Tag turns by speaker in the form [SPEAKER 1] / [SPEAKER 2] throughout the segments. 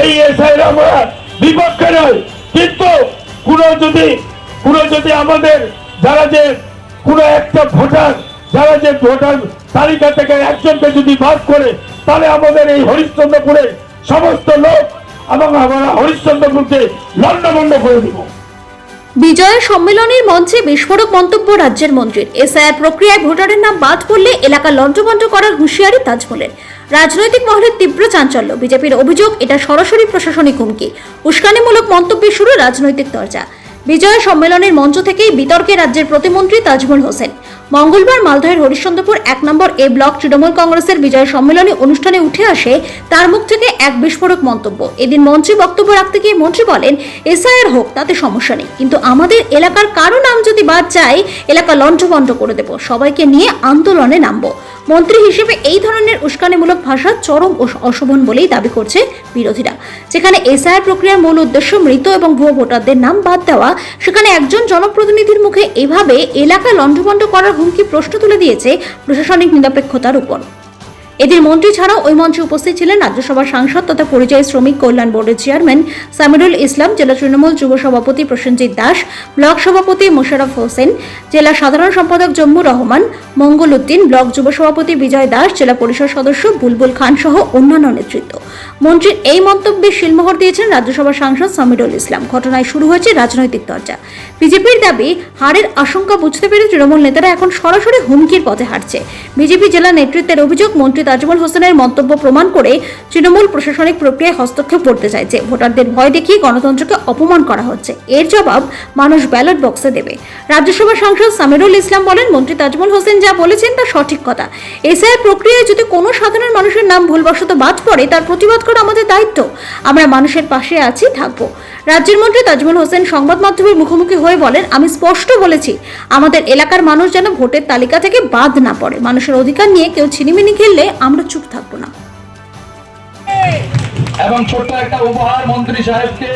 [SPEAKER 1] এই এসআইয়ের আমরা বিপক্ষে নয়, কিন্তু কোনো যদি কোনো যদি আমাদের যারা যে কোনো একটা ভোটার, যারা যে ভোটার তালিকা থেকে একজনকে যদি বাদ করে, তাহলে আমাদের এই হরিশ্চন্দ্রপুরের সমস্ত লোক এবং আমরা হরিশ্চন্দ্রপুরকে লন্ডভন্ড করে দিব।
[SPEAKER 2] বিজয় সম্মেলনের মঞ্চে বিস্ফোরক মন্তব্য রাজ্যের মন্ত্রীর। এসআইআর প্রক্রিয়ায় ভোটারের নাম বাদ পড়লে এলাকা লন্ডভন্ড করার হুঁশিয়ারি তাজমলের রাজনৈতিক মহলে তীব্র চাঞ্চল্য। বিজেপির অভিযোগ, এটা সরাসরি প্রশাসনিক হুমকি। উস্কানিমূলক মন্তব্যে শুরু রাজনৈতিক দরজা। বিজয় সম্মেলনের মঞ্চ থেকেই বিতর্কে রাজ্যের প্রতিমন্ত্রী তাজমল হোসেন। মঙ্গলবার মালদহের হরিশ্চন্দ্রপুর এক নম্বর এ ব্লক তৃণমূল কংগ্রেসের বিজয় সম্মেলনী অনুষ্ঠানে উঠে আসে তার মুখ থেকে এক বিস্ফোরক মন্তব্য। এদিন মঞ্চে বক্তব্য রাখতে গিয়ে মন্ত্রী বলেন, এসআইআর হোক, তাতে সমস্যা নেই। কিন্তু আমাদের এলাকার কারও নাম যদি বাদ যায়, এলাকা লণ্ঠভণ্ড করে দেব। সবাইকে নিয়ে আন্দোলনে নামবো। মন্ত্রী হিসেবে এই ধরনের উস্কানিমূলক ভাষা চরম অশোভন বলেই দাবি করছে বিরোধীরা। যেখানে এসআইআর প্রক্রিয়ার মূল উদ্দেশ্য মৃত এবং ভুয়ো ভোটারদের নাম বাদ দেওয়া সেখানে একজন জনপ্রতিনিধির মুখে এভাবে এলাকা লণ্ডভণ্ড করার হুমকি প্রশ্ন তুলে দিয়েছে প্রশাসনিক নিরপেক্ষতার উপর। এদিন মন্ত্রী ছাড়াও ওই মঞ্চে উপস্থিত ছিলেন রাজ্যসভার সাংসদ তথা পরিযায়ী শ্রমিক কল্যাণ বোর্ডের চেয়ারম্যান সামিরুল ইসলাম, জেলা তৃণমূল যুব সভাপতি প্রসেনজিৎ দাস, ব্লক সভাপতি মোশারফ হোসেন, জেলা সাধারণ সম্পাদক জম্মু রহমান, মঙ্গল উদ্দিন, ব্লক যুব সভাপতি বিজয় দাস, জেলা পরিষদ সদস্য বুলবুল খান সহ অন্যান্য নেতৃত্ব। মন্ত্রীর এই মন্তব্যে শিলমোহর দিয়েছেন রাজ্যসভার সাংসদ সামিরুল ইসলাম। ঘটনায় শুরু হয়েছে রাজনৈতিক দরজা বিজেপির দাবি, হারের আশঙ্কা বুঝতে পেরে তৃণমূল নেতারা এখন সরাসরি হুমকির পথে হাঁটছে। বিজেপি জেলা নেতৃত্বের অভিযোগ, মন্ত্রী তাজমল হোসেনের মন্তব্য প্রমাণ করে তৃণমূল প্রশাসনিক প্রক্রিয়ায় হস্তক্ষেপ করতে চাইছে। ভোটারদের ভয় দেখিয়ে গণতন্ত্রকে অপমান করা হচ্ছে। এর জবাব মানুষ ব্যালট বক্সে দেবে। রাজ্যসভা সাংসদ সামিরুল ইসলাম বলেন, মন্ত্রী তাজমল হোসেন যা বলেছেন তা সঠিক কথা। এসআইআর প্রক্রিয়ায় যদি কোনো সাধারণ মানুষের নাম ভুলবশত বাদ পড়ে, তার প্রতিবাদ করা আমাদের দায়িত্ব। আমরা মানুষের পাশে আছি, থাকব। রাজ্যের মন্ত্রী তাজমল হোসেন সংবাদ মাধ্যমের মুখোমুখি হয়ে বলেন, আমি স্পষ্ট বলেছি, আমাদের এলাকার মানুষ যেন ভোটের তালিকা থেকে বাদ না পড়ে। মানুষের অধিকার নিয়ে কেউ ছিনিমিনি খেললে আমরা চুপ থাকব না।
[SPEAKER 3] এবং ছোট্ট একটা উপহার মন্ত্রী সাহেবকে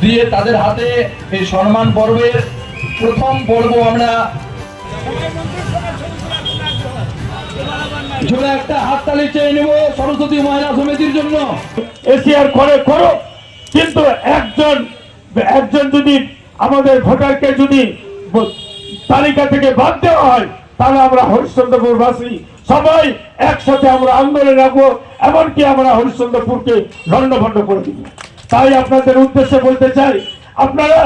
[SPEAKER 3] দিয়ে তাদের হাতে এই সম্মান পর্বের প্রথম পর্ব আমরা জোরে একটা হাততালি চেয়ে নেব সরস্বতী মহিলা সমিতির জন্য।
[SPEAKER 1] এসিআর করে করো কিন্তু একজন একজন যদি আমাদের ভোটারকে যদি তালিকা থেকে বাদ দেওয়া হয় তাহলে আমরা হরিশ্চন্দ্রপুরবাসী সবাই একসাথে আমরা আন্দোলন রাখব এমনকি আমরা হরিশ্চন্দ্রপুরকে লণ্ডভণ্ড করে দিব। তাই আপনাদের উদ্দেশ্যে বলতে চাই আপনারা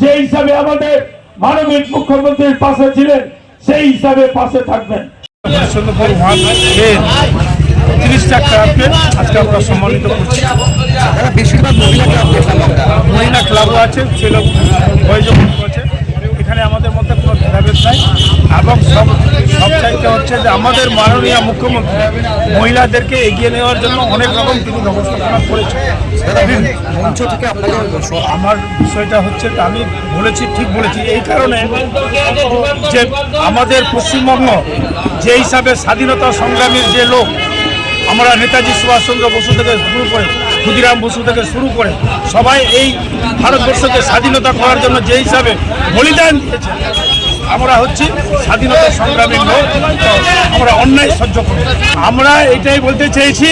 [SPEAKER 1] যে হিসাবে আমাদের মানবিক মুখ্যমন্ত্রীর পাশে ছিলেন সেই হিসাবে পাশে থাকবেন।
[SPEAKER 4] হরিশ্চন্দ্রপুর ওয়ান তিরিশটা ক্লাবকে আজকে আমরা সম্মানিত করছি।
[SPEAKER 5] বেশিরভাগ মহিলা ক্লাব
[SPEAKER 4] মহিলা ক্লাবও আছে ছেলে আছে এখানে আমাদের মধ্যে কোনো ভেদাভেদ নাই। এবং সব সব চাইতে হচ্ছে যে আমাদের মাননীয় মুখ্যমন্ত্রী মহিলাদেরকে এগিয়ে নেওয়ার জন্য অনেক রকম তিনি ব্যবস্থাপনা করেছেন।
[SPEAKER 5] মঞ্চ থেকে
[SPEAKER 4] আমার বিষয়টা হচ্ছে আমি বলেছি ঠিক বলেছি। এই কারণে যে আমাদের পশ্চিমবঙ্গ যে হিসাবে স্বাধীনতা সংগ্রামীর যে লোক আমরা নেতাজি সুভাষচন্দ্র বসু থেকে শুরু করে ক্ষুদিরাম বসু থেকে শুরু করে সবাই এই ভারতবর্ষকে স্বাধীনতা করার জন্য যে হিসাবে বলিদান দিয়েছে আমরা হচ্ছি স্বাধীনতা সংগ্রামীর লোক, আমরা অন্যায় সহ্য করি। আমরা এটাই বলতে চেয়েছি,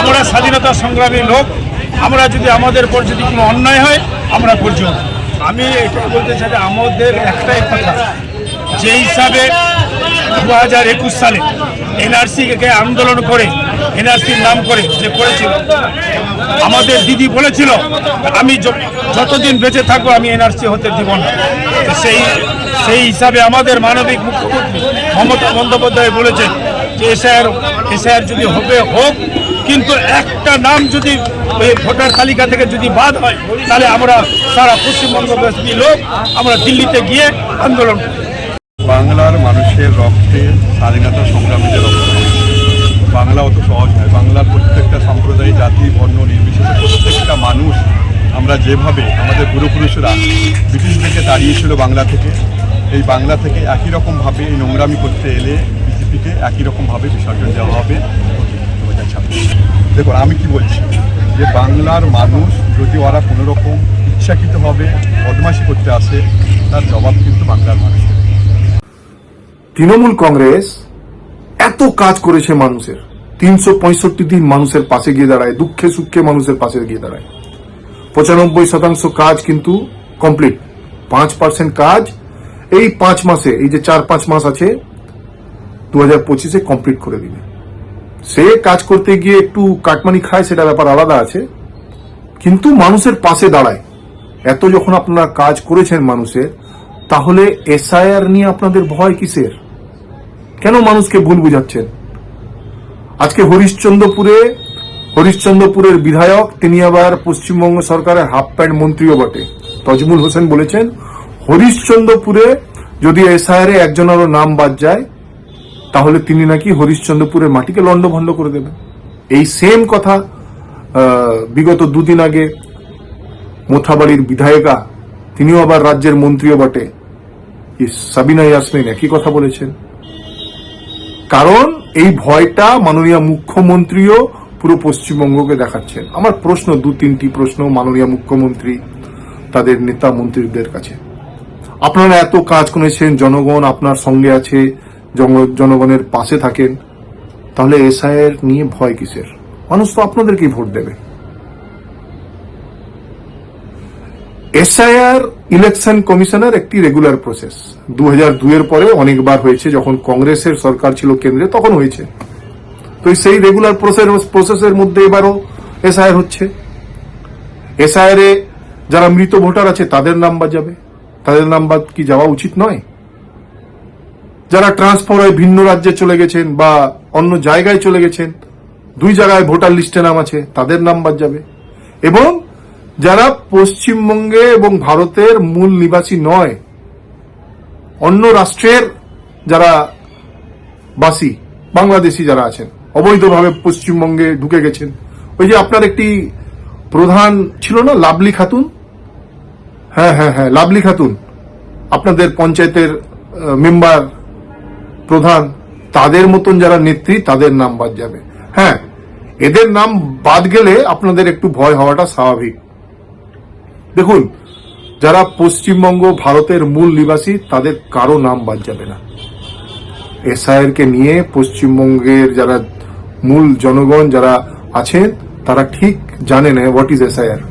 [SPEAKER 4] আমরা স্বাধীনতা সংগ্রামী লোক, আমরা যদি আমাদের উপর যদি কোনো অন্যায় হয়, আমরা করছি আমি এটাই বলতে চাই যে আমাদের একটাই কথা, যে হিসাবে দু হাজার একুশ সালে এনআরসিকে আন্দোলন করে, এনআরসির নাম করে যে করেছিল, আমাদের দিদি বলেছিল, আমি যতদিন বেঁচে থাকব, আমি এনআরসি হতে দিব না। সেই সেই হিসাবে আমাদের মানবিক মুখ্যমন্ত্রী মমতা বন্দ্যোপাধ্যায় বলেছেন যে এসআর এসআর যদি হবে, হোক, কিন্তু একটা নাম যদি ওই ভোটার তালিকা থেকে যদি বাদ হয়, তাহলে আমরা সারা পশ্চিমবঙ্গবাসী লোক আমরা দিল্লিতে গিয়ে আন্দোলন।
[SPEAKER 6] বাংলার মানুষের রক্তে স্বাধীনতা সংগ্রামীদের রক্ত বাংলা অত সহজ নয় বাংলার প্রত্যেকটা সম্প্রদায়, জাতি, বর্ণ, নির্বিশেষে প্রত্যেকটা মানুষ আমরা যেভাবে আমাদের পূর্বপুরুষরা ব্রিটিশদেরকে দাঁড়িয়েছিল বাংলা থেকে এই বাংলা থেকে একই রকমভাবে এই নোংরামি করতে এলে বিজেপিকে একই রকমভাবে বিসর্জন দেওয়া হবে। দু হাজার ছাব্বিশ দেখুন, আমি কি বলছি? যে বাংলার মানুষ, যদি ওরা কোনো রকম ইচ্ছাকৃতভাবে বদমাশি করতে আসে, তার জবাব কিন্তু বাংলার মানুষ।
[SPEAKER 7] তৃণমূল কংগ্রেস এত কাজ করেছে মানুষের। তিনশো পঁয়ষট্টি দিন মানুষের পাশে গিয়ে দাঁড়ায়, দুঃখে সুখে মানুষের পাশে গিয়ে দাঁড়ায়। পঁচানব্বই শতাংশ কাজ কিন্তু কমপ্লিট পাঁচ পার্সেন্ট কাজ এই পাঁচ মাসে, এই যে চার পাঁচ মাস আছে দু হাজার পঁচিশে কমপ্লিট করে দিবে। সে কাজ করতে গিয়ে একটু কাটমানি খায়, সেটা ব্যাপার আলাদা আছে। কিন্তু মানুষের পাশে দাঁড়ায়। এত যখন আপনারা কাজ করেছেন মানুষের, তাহলে এসআইআর নিয়ে আপনাদের ভয় কিসের? কেন মানুষকে ভুল বুঝাচ্ছেন? আজকে হরিশ্চন্দ্রপুরে, হরিশ্চন্দ্রপুরের বিধায়ক, তিনি আবার পশ্চিমবঙ্গ সরকারের হাফ প্যান্ট মন্ত্রীও বটে। তজমুল হোসেন বলেছেন হরিশ্চন্দ্রপুরে যদি এসআইআর এ একজনেরও নাম বাদ যায়, তাহলে তিনি নাকি হরিশ্চন্দ্রপুরের মাটিকে লন্ডভন্ড করে দেবেন। এই সেম কথা বিগত দুদিন আগে মোথাবাড়ির বিধায়িকা, তিনিও আবার রাজ্যের মন্ত্রীও বটে। সাবিনা ইয়াসমিন একই কথা বলেছেন। কারণ এই ভয়টা মাননীয় মুখ্যমন্ত্রীও পুরো পশ্চিমবঙ্গকে দেখাচ্ছেন। আমার প্রশ্ন দু তিনটি প্রশ্ন মাননীয় মুখ্যমন্ত্রী, তাদের নেতা মন্ত্রীদের কাছে। আপনারা এত কাজ করেছেন, জনগণ আপনার সঙ্গে আছে জনগণের পাশে থাকেন, তাহলে এসআইয়ের নিয়ে ভয় কিসের? মানুষ তো আপনাদেরকেই ভোট দেবে। এসআইআর ইলেকশন কমিশনের একটি রেগুলার প্রসেস। দু দুইয়ের পরে অনেকবার হয়েছে, যখন কংগ্রেসের সরকার ছিল কেন্দ্রে, তখন হয়েছে। তো সেই রেগুলার প্রসেস, প্রসেসের মধ্যে এবারও এসআইআর হচ্ছে। এসআইআর এ যারা মৃত ভোটার আছে, তাদের নাম বাদ যাবে তাদের নাম বাদ কি যাওয়া উচিত নয়? যারা ট্রান্সফার হয়ে ভিন্ন রাজ্যে চলে গেছেন বা অন্য জায়গায় চলে গেছেন, দুই জায়গায় ভোটার লিস্টে নাম আছে, তাদের নাম বাদ যাবে। এবং যারা পশ্চিমবঙ্গে এবং ভারতের মূল নিবাসী নয়, অন্য রাষ্ট্রের যারা বাসী, বাংলাদেশি যারা আছেন, অবৈধভাবে পশ্চিমবঙ্গে ঢুকে গেছেন। ওই যে আপনার একটি প্রধান ছিল না লাভলি খাতুন? হ্যাঁ হ্যাঁ হ্যাঁ লাভলি খাতুন, আপনাদের পঞ্চায়েতের মেম্বার প্রধান, তাদের মতন যারা নেত্রী, তাদের নাম বাদ যাবে। হ্যাঁ এদের নাম বাদ গেলে আপনাদের একটু ভয় হওয়াটা স্বাভাবিক। দেখুন, যারা পশ্চিমবঙ্গ ভারতের মূল নিবাসী, তাদের কারও নাম বাদ যাবে না। এসআইআর কে নিয়ে পশ্চিমবঙ্গের যারা মূল জনগণ যারা আছেন, তারা ঠিক জানেন হোয়াট ইজ এসআইআর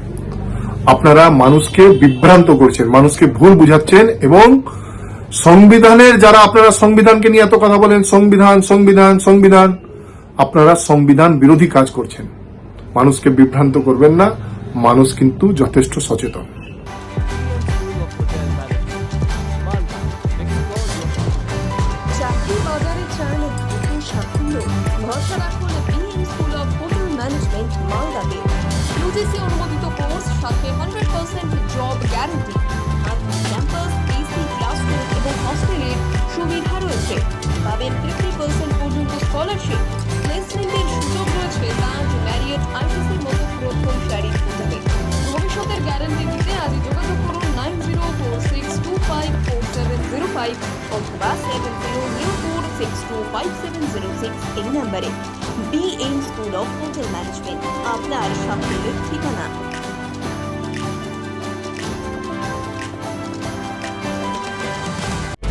[SPEAKER 7] আপনারা মানুষকে বিভ্রান্ত করছেন, মানুষকে ভুল বুঝাচ্ছেন এবং সংবিধানের যারা আপনারা সংবিধানকে নিয়ে এত কথা বলেন, সংবিধান সংবিধান সংবিধান, আপনারা সংবিধান বিরোধী কাজ করছেন। মানুষকে বিভ্রান্ত করবেন না, মানুষ কিন্তু যথেষ্ট সচেতন।
[SPEAKER 8] ইউজিসি পাবেন ফিফটি পার্সেন্ট পর্যন্ত স্কলারশিপ প্লেসমেন্টের সুযোগ রয়েছে তাজ ম্যারিয়েট আইটিসির মতো প্রথম সারির হোটেলে ভবিষ্যতের গ্যারান্টি দিতে আজই যোগাযোগ করুন nine zero four six two five four seven zero five অথবা seven zero zero four six two five seven zero six এই নাম্বারে B M school of hotel management আপনার সাফল্যের ঠিকানা।